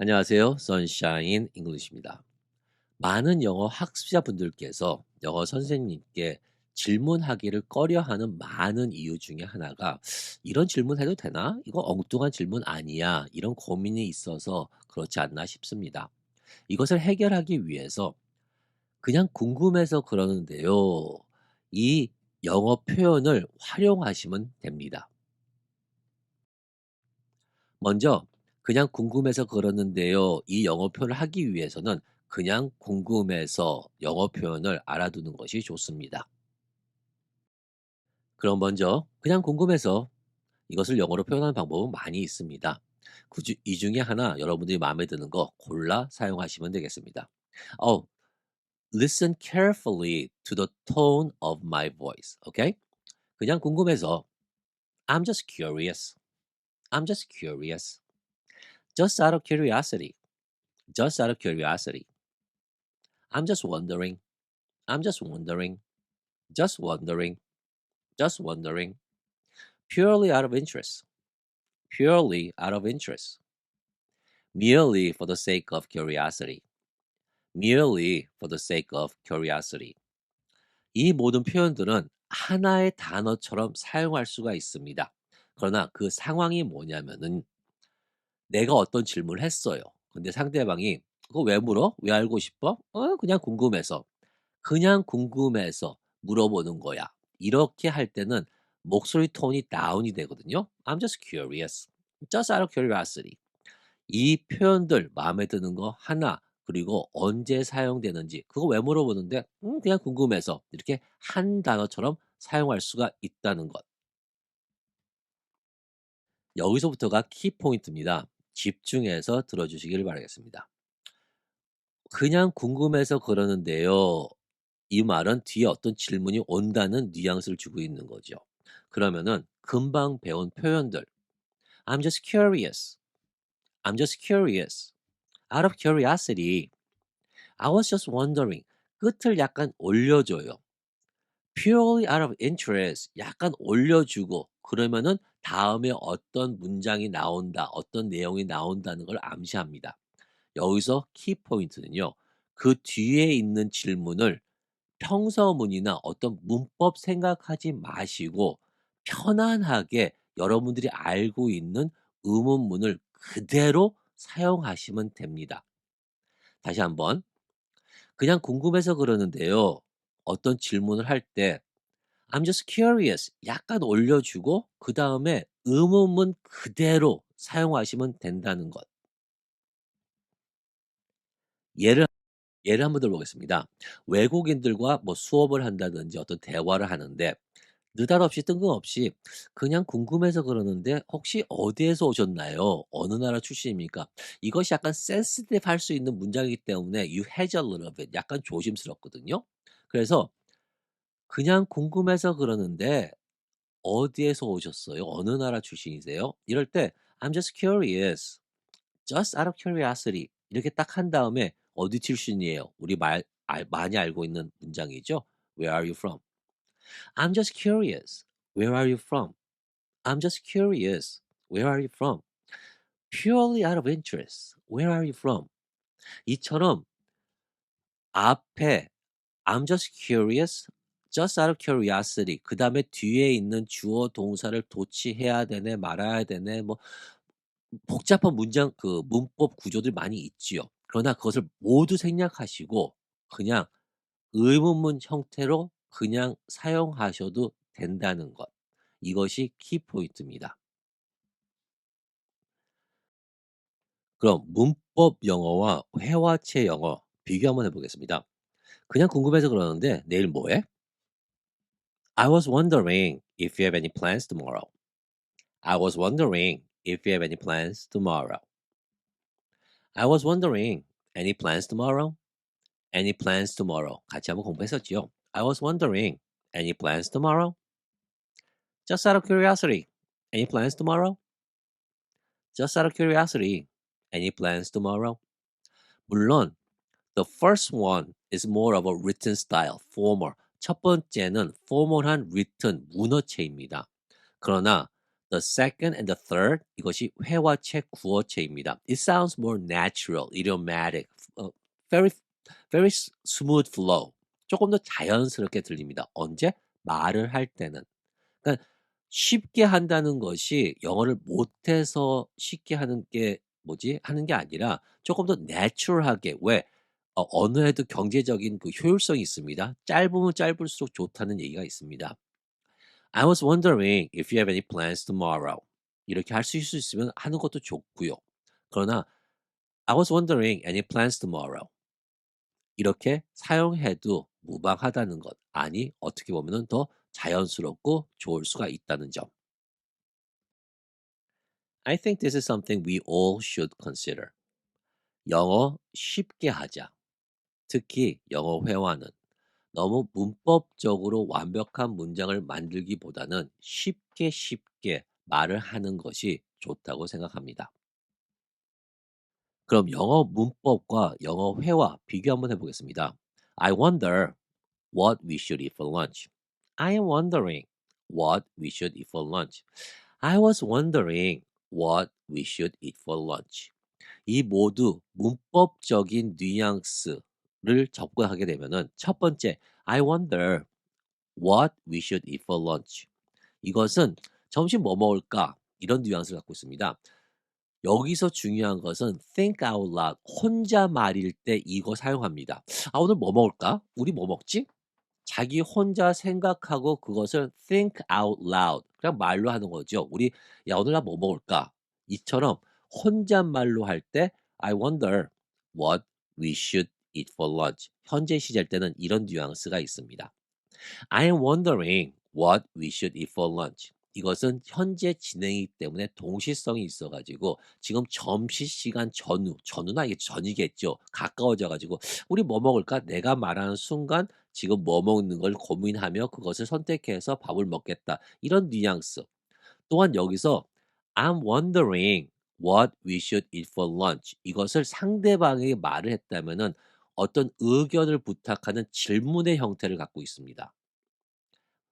안녕하세요. 선샤인 잉글리시입니다. 많은 영어 학습자분들께서 영어 선생님께 질문하기를 꺼려하는 많은 이유 중에 하나가 이런 질문 해도 되나? 이거 엉뚱한 질문 아니야. 이런 고민이 있어서 그렇지 않나 싶습니다. 이것을 해결하기 위해서 그냥 궁금해서 그러는데요. 이 영어 표현을 활용하시면 됩니다. 먼저 그냥 궁금해서 그러는데요. 이 영어 표현을 하기 위해서는 그냥 궁금해서 영어 표현을 알아두는 것이 좋습니다. 그럼 먼저 그냥 궁금해서 이것을 영어로 표현하는 방법은 많이 있습니다. 그 주- 이 중에 하나 여러분들이 마음에 드는 거 골라 사용하시면 되겠습니다. Oh, listen carefully to the tone of my voice. Okay? 그냥 궁금해서 I'm just curious. I'm just curious. Just out of curiosity. Just out of curiosity. I'm just wondering. I'm just wondering. Just wondering. Just wondering. Purely out of interest. Purely out of interest. Merely for the sake of curiosity. Merely for the sake of curiosity. 이 모든 표현들은 하나의 단어처럼 사용할 수가 있습니다. 그러나 그 상황이 뭐냐면은 내가 어떤 질문을 했어요. 근데 상대방이 그거 왜 물어? 왜 알고 싶어? 어, 그냥 궁금해서. 그냥 궁금해서 물어보는 거야. 이렇게 할 때는 목소리 톤이 다운이 되거든요. I'm just curious. Just out of curiosity. 이 표현들 마음에 드는 거 하나 그리고 언제 사용되는지 그거 왜 물어보는데 음, 그냥 궁금해서 이렇게 한 단어처럼 사용할 수가 있다는 것. 여기서부터가 키포인트입니다. 집중해서 들어주시길 바라겠습니다. 그냥 궁금해서 그러는데요. 이 말은 뒤에 어떤 질문이 온다는 뉘앙스를 주고 있는 거죠. 그러면은 금방 배운 표현들. I'm just curious. I'm just curious. Out of curiosity. I was just wondering. 끝을 약간 올려줘요. purely out of interest. 약간 올려주고 그러면은 다음에 어떤 문장이 나온다, 어떤 내용이 나온다는 걸 암시합니다. 여기서 키포인트는요. 그 뒤에 있는 질문을 평서문이나 어떤 문법 생각하지 마시고 편안하게 여러분들이 알고 있는 의문문을 그대로 사용하시면 됩니다. 다시 한번. 그냥 궁금해서 그러는데요. 어떤 질문을 할 때 I'm just curious 약간 올려주고 그 다음에 의문문 그대로 사용하시면 된다는 것. 예를 예를 한번 들어보겠습니다. 외국인들과 뭐 수업을 한다든지 어떤 대화를 하는데 느닷없이 뜬금없이 그냥 궁금해서 그러는데 혹시 어디에서 오셨나요? 어느 나라 출신입니까? 이것이 약간 센시티브 할 수 있는 문장이기 때문에 you hedge a little bit 약간 조심스럽거든요. 그래서 그냥 궁금해서 그러는데 어디에서 오셨어요? 어느 나라 출신이세요? 이럴 때 I'm just curious. just out of curiosity. 이렇게 딱 한 다음에 어디 출신이에요? 우리 말, 알- 많이 알고 있는 문장이죠. Where are you from? I'm just curious. Where are you from? I'm just curious. Where are you from? Purely out of interest. Where are you from? 이처럼 앞에 I'm just curious, just out of curiosity. 그 다음에 뒤에 있는 주어 동사를 도치해야 되네, 말아야 되네, 뭐 복잡한 문장 그 문법 구조들 많이 있지요. 그러나 그것을 모두 생략하시고 그냥 의문문 형태로 그냥 사용하셔도 된다는 것. 이것이 키포인트입니다. 그럼 문법 영어와 회화체 영어 비교 한번 해보겠습니다. 그냥 궁금해서 그러는데 내일 뭐해? I was wondering if you have any plans tomorrow. I was wondering if you have any plans tomorrow. I was wondering any plans tomorrow? Any plans tomorrow? 같이 한번 공부했었지요. I was wondering any plans tomorrow? Just out of curiosity. Any plans tomorrow? Just out of curiosity. Any plans tomorrow? 물론 the first one is more of a written style, formal. 첫 번째는 formal한 written 문어체입니다. 그러나 The second and the third 이것이 회화체 구어체입니다. It sounds more natural, idiomatic, 어, very very smooth flow. 조금 더 자연스럽게 들립니다. 언제? 말을 할 때는. 그러니까 쉽게 한다는 것이 영어를 못해서 쉽게 하는 게 뭐지? 하는 게 아니라 조금 더 내추럴하게 왜? 어, 언어에도 경제적인 그 효율성이 있습니다. 짧으면 짧을수록 좋다는 얘기가 있습니다. I was wondering if you have any plans tomorrow. 이렇게 할 수 있으면 하는 것도 좋고요. 그러나 I was wondering any plans tomorrow. 이렇게 사용해도 무방하다는 것. 아니, 어떻게 보면 더 자연스럽고 좋을 수가 있다는 점. I think this is something we all should consider. 영어 쉽게 하자. 특히 영어 회화는 너무 문법적으로 완벽한 문장을 만들기보다는 쉽게 쉽게 말을 하는 것이 좋다고 생각합니다. 그럼 영어 문법과 영어 회화 비교 한번 해보겠습니다. I wonder what we should eat for lunch. I am wondering what we should eat for lunch. I was wondering what we should eat for lunch. 이 모두 문법적인 뉘앙스 를 접근하게 되면은 첫 번째 I wonder what we should eat for lunch. 이것은 점심 뭐 먹을까? 이런 뉘앙스를 갖고 있습니다. 여기서 중요한 것은 think out loud. 혼자 말일 때 이거 사용합니다. 아, 오늘 뭐 먹을까? 우리 뭐 먹지? 자기 혼자 생각하고 그것을 think out loud. 그냥 말로 하는 거죠. 우리, 야, 오늘 나 뭐 먹을까? 이처럼 혼잣말로 할 때 I wonder what we should eat for lunch. 현재 시절 때는 이런 뉘앙스가 있습니다. I am wondering what we should eat for lunch. 이것은 현재 진행이기 때문에 동시성이 있어가지고 지금 점심시간 전후, 전후나 이게 전이겠죠. 가까워져가지고 우리 뭐 먹을까? 내가 말하는 순간 지금 뭐 먹는 걸 고민하며 그것을 선택해서 밥을 먹겠다. 이런 뉘앙스. 또한 여기서 I'm wondering what we should eat for lunch. 이것을 상대방에게 말을 했다면은 어떤 의견을 부탁하는 질문의 형태를 갖고 있습니다.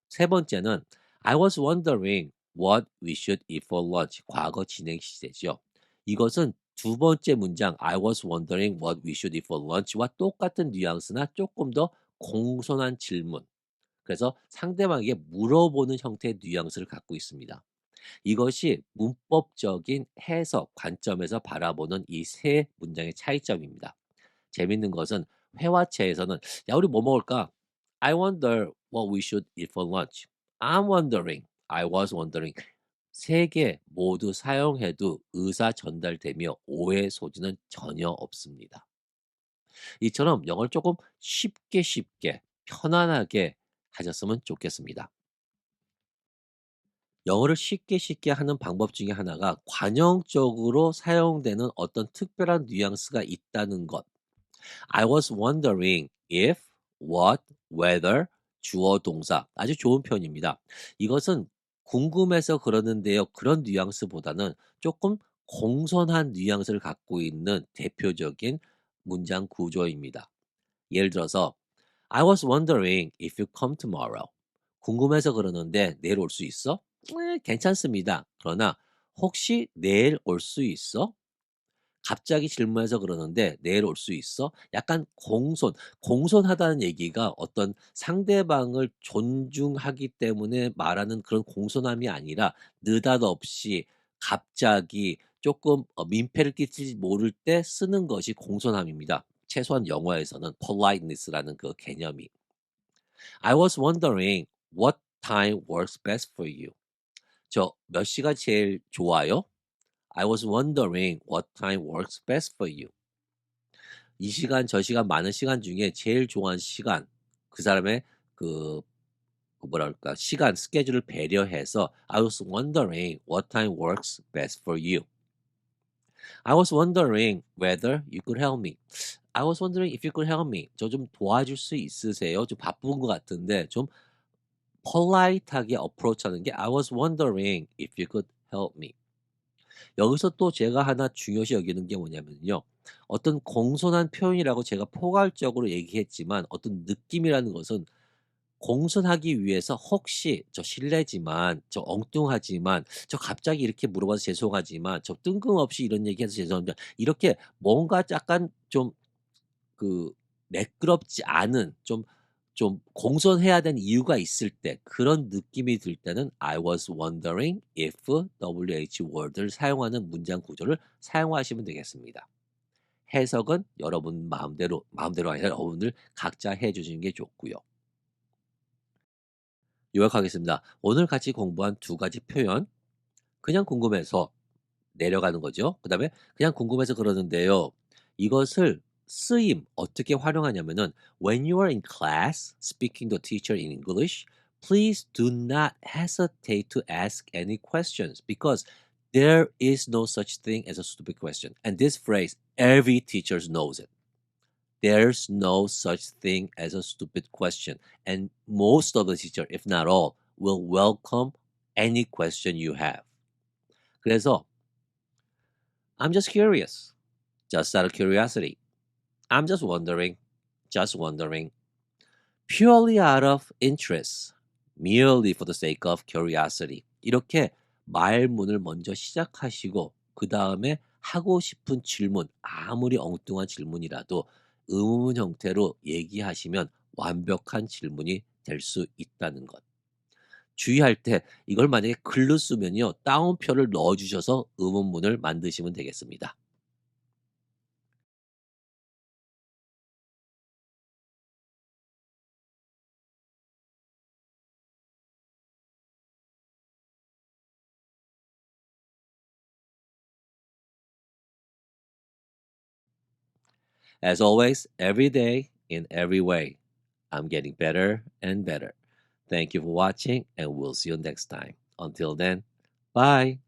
세 번째는 I was wondering what we should eat for lunch. 과거 진행 시제죠. 이것은 두 번째 문장 I was wondering what we should eat for lunch와 똑같은 뉘앙스나 조금 더 공손한 질문. 그래서 상대방에게 물어보는 형태의 뉘앙스를 갖고 있습니다. 이것이 문법적인 해석 관점에서 바라보는 이 세 문장의 차이점입니다. 재밌는 것은 회화체에서는 야 우리 뭐 먹을까? I wonder what we should eat for lunch. I'm wondering. I was wondering. 세 개 모두 사용해도 의사 전달되며 오해 소지는 전혀 없습니다. 이처럼 영어를 조금 쉽게 쉽게 편안하게 하셨으면 좋겠습니다. 영어를 쉽게 쉽게 하는 방법 중에 하나가 관용적으로 사용되는 어떤 특별한 뉘앙스가 있다는 것. I was wondering if, what, whether, 주어 동사. 아주 좋은 표현입니다. 이것은 궁금해서 그러는데요. 그런 뉘앙스보다는 조금 공손한 뉘앙스를 갖고 있는 대표적인 문장 구조입니다. 예를 들어서 I was wondering if you come tomorrow. 궁금해서 그러는데 내일 올 수 있어? 네, 괜찮습니다. 그러나 혹시 내일 올 수 있어? 갑자기 질문해서 그러는데 내일 올 수 있어? 약간 공손, 공손하다는 얘기가 어떤 상대방을 존중하기 때문에 말하는 그런 공손함이 아니라 느닷없이 갑자기 조금 어, 민폐를 끼칠지 모를 때 쓰는 것이 공손함입니다. 최소한 영어에서는 politeness라는 그 개념이. I was wondering what time works best for you. 저 몇 시가 제일 좋아요? I was wondering what time works best for you. 이 시간 저 시간 많은 시간 중에 제일 좋아하는 시간 그 사람의 그, 그 뭐랄까 시간 스케줄을 배려해서 I was wondering what time works best for you. I was wondering whether you could help me. I was wondering if you could help me. 저 좀 도와줄 수 있으세요? 좀 바쁜 것 같은데 좀 polite하게 어프로치하는 게 I was wondering if you could help me. 여기서 또 제가 하나 중요시 여기는 게 뭐냐면요. 어떤 공손한 표현이라고 제가 포괄적으로 얘기했지만 어떤 느낌이라는 것은 공손하기 위해서 혹시 "저 실례지만 저 엉뚱하지만 저 갑자기 이렇게 물어봐서 죄송하지만 저 뜬금없이 이런 얘기해서 죄송합니다." 이렇게 뭔가 약간 좀 그 매끄럽지 않은 좀 좀 공손해야 되는 이유가 있을 때 그런 느낌이 들 때는 I was wondering if WH word를 사용하는 문장 구조를 사용하시면 되겠습니다. 해석은 여러분 마음대로 마음대로 아니라 여러분들 각자 해 주시는 게 좋고요. 요약하겠습니다. 오늘 같이 공부한 두 가지 표현 그냥 궁금해서 내려가는 거죠. 그 다음에 그냥 궁금해서 그러는데요. 이것을 쓰임 어떻게 활용하냐면은 when you are in class speaking to teacher in English, please do not hesitate to ask any questions because there is no such thing as a stupid question. And this phrase every teacher knows it. There's no such thing as a stupid question. And most of the teacher, if not all, will welcome any question you have. 그래서 I'm just curious. Just out of curiosity. I'm just wondering. Just wondering. Purely out of interest. Merely for the sake of curiosity. 이렇게 말문을 먼저 시작하시고 그 다음에 하고 싶은 질문, 아무리 엉뚱한 질문이라도 의문 형태로 얘기하시면 완벽한 질문이 될 수 있다는 것. 주의할 때 이걸 만약에 글로 쓰면요. 따옴표를 넣어 주셔서 의문문을 만드시면 되겠습니다. As always, every day, in every way, I'm getting better and better. Thank you for watching, and we'll see you next time. Until then, bye.